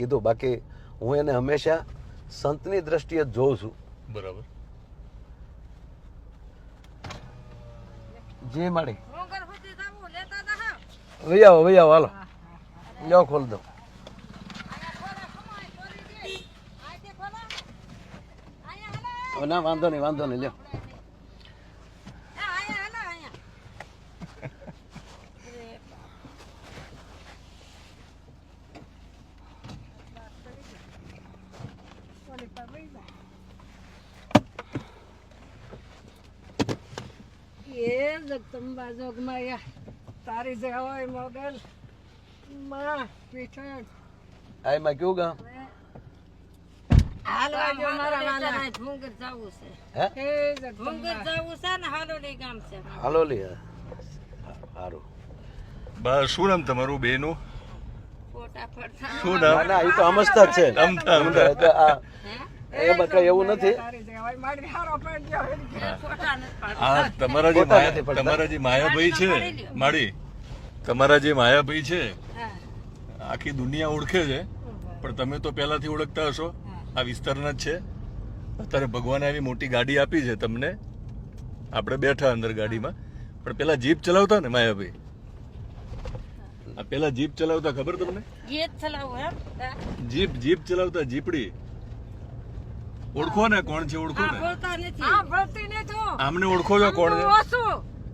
કીધું બાકી હું એને હંમેશા સંતની દ્રષ્ટિએ જ જોઉં છું. બરાબર. જે માડી લઈ આવો લઈ આવો હાલો. જાઓ ખોલ દો. ના વાંધો નહીં વાંધો નહીં લ્યો એ અહીંયા હાલો અહીંયા અરે બાપ. ઓલી પર વહી જા. એ જગદંબા જોગમાયા તારી જે હોય મોગલ માં પીઠણ. આયમાં કેવું ગામ? હાલો જો મારા વાલા. ભૂંગર જવું છે. હે? હે ભૂંગર જવું છે ને હાલોલી ગામ છે. હાલો લી સારું. બા શું નામ તમારું બેનું? શું નામ? ના એ તો સમજતા છે. એ એવું નથી. તમારા જે માયા- તમારા જે માયાભાઈ છે માડી તમારા જે માયાભાઈ છે આખી દુનિયા ઓળખે છે પણ તમે તો પહેલાથી ઓળખતા હશો. આ વિસ્તારના જ છે. અત્યારે ભગવાને આવી મોટી ગાડી આપી છે તમને. આપણે બેઠા અંદર ગાડીમાં. પણ પેલા જીપ ચલાવતા ને માયાભાઈ? આ પેલા જીપ ચલાવતા ખબર તમને? જીપ ચલાવતા જીપ જીપ ચલાવતા જીપડી. ઓળખો ને કોણ છે ઓળખો ને? બોલતા નથી. હા બોલતી નથી આમને ઓળખો છો કોણ છે?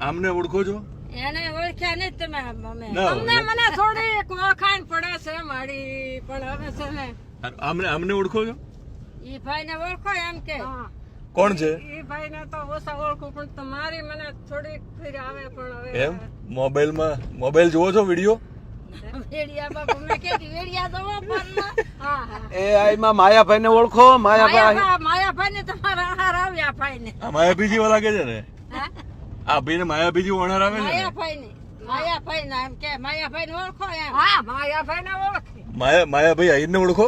આમને ઓળખો છો? એને ઓળખ્યા નહીં તમે ના તમને મને થોડી ઓળખાણ પડે છે મારી પણ હવે છે ને આમને આમને ઓળખો છો? ઈ ભાઈ ને ઓળખો એમ કે. કોણ છે? ઈ ભાઈ ને તો ઓછા ઓળખું પણ તમારી મને થોડી ફીર આવે પણ હવે એમ? મોબાઈલમાં મોબાઈલ જોવો છો વીડિયો? વેડિયા બાપુ મેં કીધું વેડિયા દવા ફોનમાં હા હા. એ આ માયાભાઈ ને ઓળખો માયાભાઈ માયાભાઈ ને તમારા આહાર આવ્યા ભાઈ ને આ માયાભીજી લાગે છે ને? હા? આ ભાઈ ને માયાભીજી ઓણર આવે ને માયાભાઈ ને? માયાભાઈ ને એમ કે માયાભાઈ ને ઓળખો એમ. હા માયાભાઈ ને ઓળખી. માયા માયાભાઈ આહિરને ઓળખો?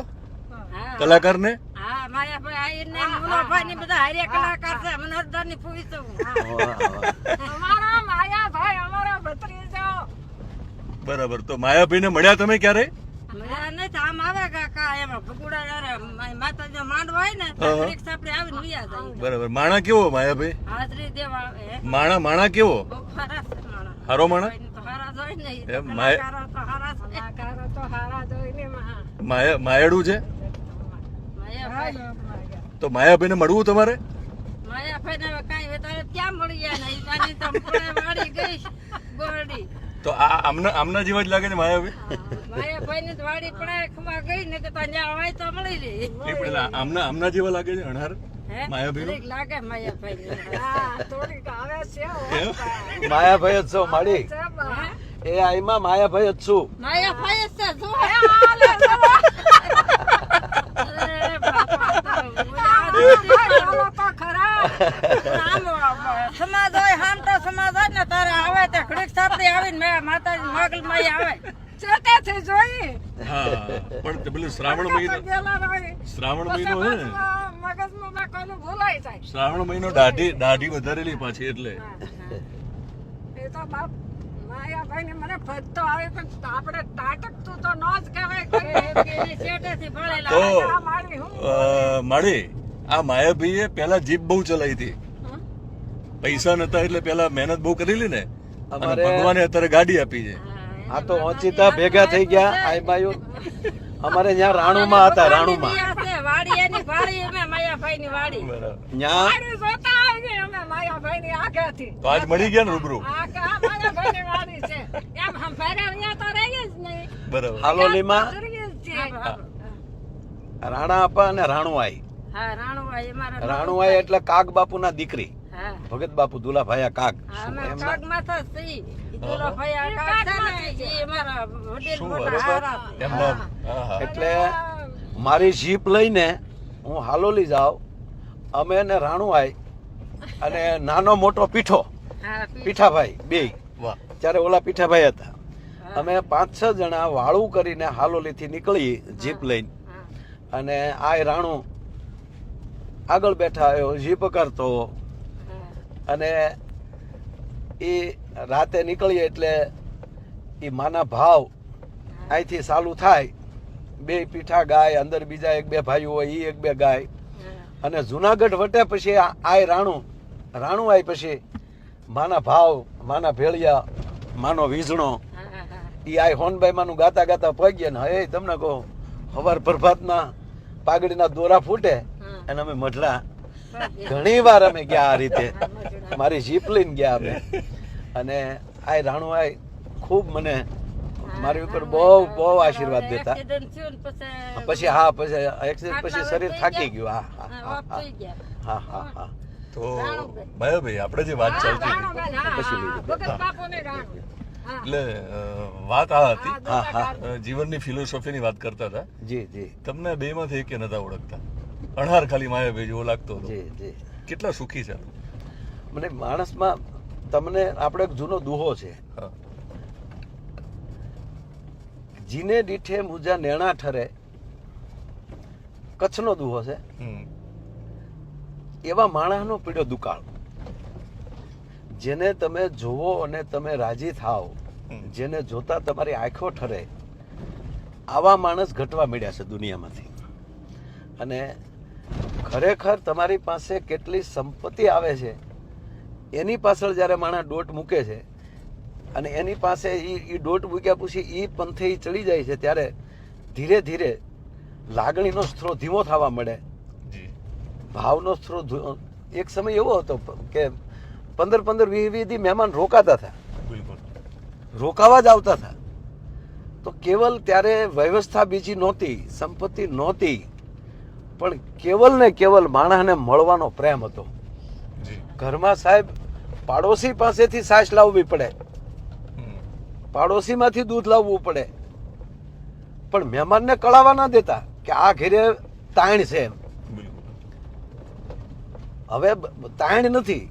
કલાકાર ને હા માયાભાઈ આહીર ને મુનાભાઈ ને બધા હારે કલાકાર છે. મનોહરદારની પૂછું અમારા માયાભાઈ અમારા ભત્રીજો બરાબર. તો માયાભાઈ ને મળ્યા તમે ક્યારે? બરાબર. માણા કેવો માયાભાઈ. માણા માણા કેવો? હારા માણા? માયાડું છે? માયાભાઈ. તો માયાભાઈ ને મળવું તમારે? માયાભાઈ ને કાંઈ હોય તો હવે ક્યાં મળી તો ગઈ ગોરડી. તો આ આમના આમના જેવા જ લાગે છે માયા ભાઈ ને વાડી ખવા ગઈ ને કે તો તો મળી લે પણ આમના આમના જેવા લાગે છે અણહાર હે? માયાભાઈ લાગે માયાભાઈ. હા થોડીક આવે છે. માયાભાઈ જ છો માડી એ આઈમાં માયાભાઈ જ છું માયાભાઈ જ છે જો ખરા આમ સમાજ હોય હામટા સમાજ હોય ને તારે આવે તે ઘડીક સાપડી આવીને મેં માતાજી મોગલ માં આવે. ચેટેથી જોઈ હા પણ પેલું શ્રાવણ મહિનો શ્રાવણ મહિનો હે. ને મગજમાં ના કોઈનું ભૂલાઈ જાય. શ્રાવણ મહિનો દાઢી દાઢી વધારેલી પાછી એટલે. એ તો બાપ માયાભાઈ ને મને ભજતો આવે પણ આપણે તાટકતું તો ન જ કહેવાય તો માળી આ માયાભાઈએ પેલા જીપ બહુ ચલાવી હતી. પૈસા નતા એટલે પેલા મહેનત બહુ કરેલી ને. અમારે- ભગવાને અત્યારે ગાડી આપી છે. આ તો ઓચિતા ભેગા થઈ ગયા આઈ બાયું. અમારે ત્યાં રાણુમાં હતા રાણુમાં. ની ની ને ની. રાણા આપા અને રાણુઆઈ. રાણુઆઈ એટલે કાગ બાપુના દીકરી. હા ભગત બાપુ દુલાભાઈ કાક એટલે મારી જીપ લઈને હું હાલોલી જાઉં. અમે ને રાણુઆઈ અને નાનો મોટો પીઠો પીઠાભાઈ બે. ત્યારે ઓલા પીઠાભાઈ હતા. અમે પાંચ છ જણા વાળું કરીને હાલોલીથી નીકળી જીપ લઈને. અને આ રાણુ આગળ બેઠા આવ્યો જીપ કરતો. અને એ રાતે નીકળીએ એટલે એ માના ભાવ અહીંથી ચાલુ થાય. બે પીઠા ગાય અંદર બીજા એક બે ભાઈઓ હોય એ એક બે ગાય. અને જુનાગઢ વટે પછી આય રાણું. રાણું આય પછી માના ભાવ માના ભેળિયા માનો વીજણો. એ આય હોનભાઈ માનું ગાતા ગાતા પગ્યા ને હે તમને કહો હવાર પ્રભાતના પાઘડીના દોરા ફૂટે અને અમે મઢલા ઘણી વાર અમે ગયા આ રીતે. મારી જીપ લઈને ગયા અમે. અને આય રાણુભાઈ આય ખૂબ મને મારી ઉપર બહુ બહુ આશીર્વાદ દેતા. પછી હા પછી એક્સિડન્ટ પછી શરીર થાકી ગયું. હા હા હા હા હા. હા તો ભાઈ આપણે જે વાત ચાલતી હતી. પછી લીધું. એટલે વાત આ હતી. હા હા જીવનની ફિલોસોફીની વાત કરતા હતા. જી જી. તમને બે માંથી એકે નતા ઓળખતા. અણહાર ખાલી માયાભાઈ જેવો લાગતો હતો. જી જી. કેટલા સુખી છે. મને માણસમાં તમને આપણે એક જૂનો દુહો છે. જીને દીઠે મુજા નેણા ઠરે કચ્છનો દુહો છે. એવા માણસનો પીડ્યો દુકાળ. જેને તમે જોવો અને તમે રાજી થાવ જેને જોતા તમારી આંખો ઠરે આવા માણસ ઘટવા મળ્યા છે દુનિયામાંથી. અને ખરેખર તમારી પાસે કેટલી સંપત્તિ આવે છે એની પાછળ જ્યારે માણસ દોટ મૂકે છે અને એની પાસે એ એ દોટ મૂક્યા પછી એ પંથે એ ચડી જાય છે ત્યારે ધીરે ધીરે લાગણીનો સ્ત્રોત ધીમો થવા મળે. જી. ભાવનો સ્ત્રોત એક સમય એવો હતો કે પંદર પંદર વીસ વીસથી મહેમાન રોકાતા હતા. બિલકુલ. રોકાવા જ આવતા હતા. તો કેવલ ત્યારે વ્યવસ્થા બીજી નહોતી સંપત્તિ નહોતી પણ કેવલ ને કેવલ માણસને મળવાનો પ્રેમ હતો. ઘરમાં સાહેબ પાડોશી પાસેથી સાસ લાવવી પડે. પાડોશીમાંથી દૂધ લાવવું પડે. પણ મહેમાનને કળાવા ના દેતા કે આ ઘેરે તાણ છે એમ. હવે તાણ નથી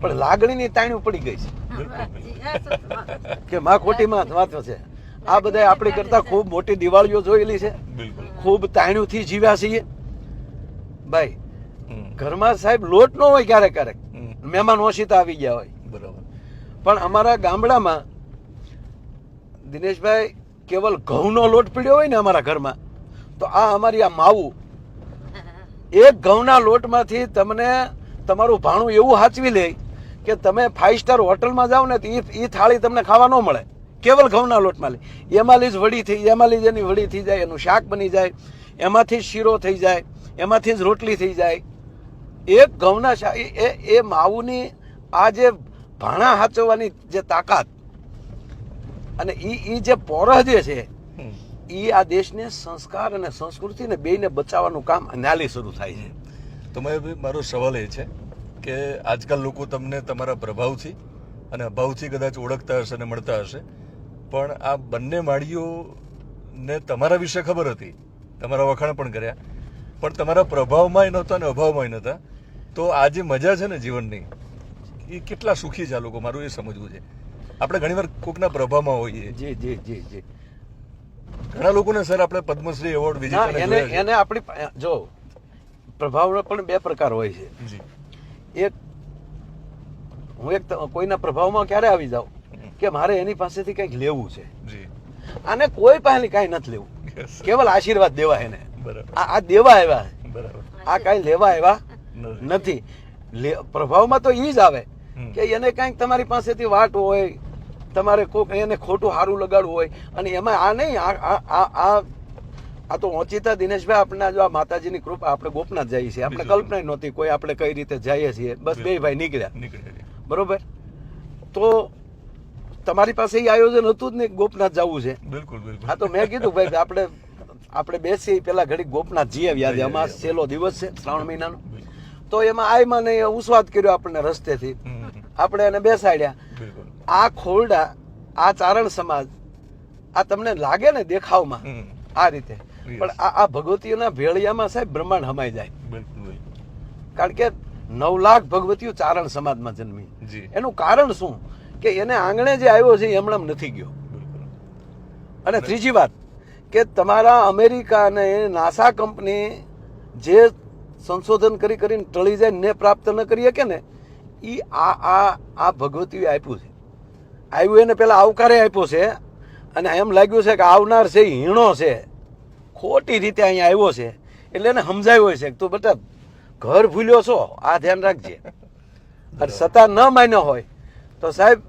પણ લાગણીની તાણ પડી ગઈ છે. કે માં ખોટી માં વાંચો છે. આ બધા આપણે કરતા ખૂબ મોટી દિવાળીઓ જોયેલી છે. ખૂબ તાણ્યુંથી જીવ્યા છીએ. ભાઈ ઘરમાં સાહેબ લોટ ન હોય ક્યારેક ક્યારેક. મહેમાન ઓછીતા આવી ગયા હોય. બરાબર. પણ અમારા ગામડામાં દિનેશભાઈ કેવલ ઘઉંનો લોટ પીડ્યો હોય ને અમારા ઘરમાં, તો આ અમારી આ માવું એક ઘઉંના લોટમાંથી તમને તમારું ભાણું એવું હાચવી લે કે તમે ફાઈવ સ્ટાર હોટલમાં જાઓ ને તો એ થાળી તમને ખાવા ન મળે. કેવલ ઘઉંના લોટમાં લે. એમાંથી જ વડી થઈ એમાંથી જ એની વડી થઈ જાય, એનું શાક બની જાય, એમાંથી શીરો થઈ જાય, એમાંથી જ રોટલી થઈ જાય. એક ઘઉંના એ એ- એ માવુની આ જે ભાણા હાચવવાની જે તાકાત અને ઈ ઈ જે પોરહ જે છે એ ઈ આ દેશને સંસ્કાર અને સંસ્કૃતિને બેયને બચાવવાનું કામ અનાલી શરૂ થાય છે. તો મેં મારો સવાલ એ છે કે આજકાલ લોકો તમને તમારા પ્રભાવથી અને અભાવથી કદાચ ઓળખતા હશે અને મળતા હશે પણ આ બંને માળીઓને તમારા વિશે ખબર હતી. તમારા વખાણ પણ કર્યા. પણ તમારા પ્રભાવમાંય નહોતા અને અભાવમાંય નહોતા. તો આ જે મજા છે ને જીવનની એ કેટલા સુખી છે આ લોકો મારું એ સમજવું છે. આપણે ઘણીવાર કોકના પ્રભાવમાં હોઈએ. જી જી જી જી. ઘણા લોકોને સર આપણે પદ્મશ્રી એવોર્ડ વિજેતા એને એને આપણી જો પ્રભાવનો પણ બે પ્રકાર હોય છે. એક હું એક કોઈના પ્રભાવમાં ક્યારે આવી જાઉં કે મારે એની પાસેથી કંઈક લેવું છે? અને આને કોઈ પાસેથી કાંઈ નથી લેવું. કેવલ આશીર્વાદ દેવા એને. બરાબર. આ આ દેવા આવ્યા બરાબર. આ કાંઈ લેવા આવ્યા નથી. પ્રભાવમાં તો એ જ આવે કે એને કાંઈક તમારી પાસેથી વાટ હોય તમારે કોક એને ખોટું સારું લગાડવું હોય અને એમાં આ નહીં આ આ આ તો ઓચિતા દિનેશભાઈ આપણે જો આ માતાજીની કૃપા આપણે ગોપનાથ જઈએ છીએ. આપણે કલ્પના નહોતી કોઈ આપણે કઈ રીતે જઈએ છીએ. બસ બે ભાઈ નીકળ્યા. બરોબર? તો તમારી પાસે એ આયોજન હતું જ નહીં ગોપનાથ જવું છે? બિલકુલ બિલકુલ. હા તો મેં કીધું ભાઈ આપણે આપણે બેસીએ પેલા ઘડી ગોપનાથ જઈએ આવ્યા છે. અમાસ છેલ્લો દિવસ છે શ્રાવણ મહિનાનો. તો એમાં આયમાં નહીં ઉસ્વાદ કર્યો આપણને રસ્તેથી. આપણે એને બેસાડ્યા. આ ખોરડા આ ચારણ સમાજ આ તમને લાગે ને દેખાવમાં? આ રીતે. પણ આ આ ભગવતીઓના ભેળિયામાં સાહેબ બ્રહ્માંડ હમાઈ જાય. કારણ કે નવ લાખ ભગવતીઓ ચારણ સમાજમાં જન્મી. એનું કારણ શું? કે એને આંગણે જે આવ્યો છે એ હમણાં નથી ગયો. અને ત્રીજી વાત કે તમારા અમેરિકા અને નાસા કંપની જે સંશોધન કરી કરીને ટળી જાય ને પ્રાપ્ત ન કરી શકે ને એ આ આ આ ભગવતીએ આપ્યું છે. આવ્યું એને પહેલાં આવકારે આપ્યો છે અને એમ લાગ્યું છે કે આવનાર છે હીણો છે ખોટી રીતે અહીંયા આવ્યો છે. એટલે એને સમજાવ્યો છે કે તું બેટા ઘર ભૂલ્યો છો આ ધ્યાન રાખજે. અને છતાં ન માન્યો હોય તો સાહેબ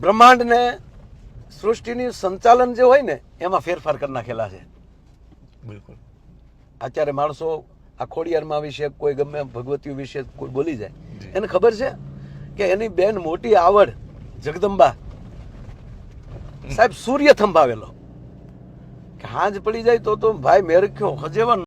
બ્રહ્માંડને સૃષ્ટિની સંચાલન જે હોય ને એમાં ફેરફાર કરી નાખેલા છે. બિલકુલ. અત્યારે માણસો આ ખોડિયારમાં વિશે કોઈ ગમે ભગવતીઓ વિશે કોઈ બોલી જાય. એને ખબર છે કે એની બેન મોટી આવડ જગદંબા. સાહેબ સૂર્ય થંભાવેલો કે હાંજ પડી જાય તો તો ભાઈ મેરખ્યો હજેવા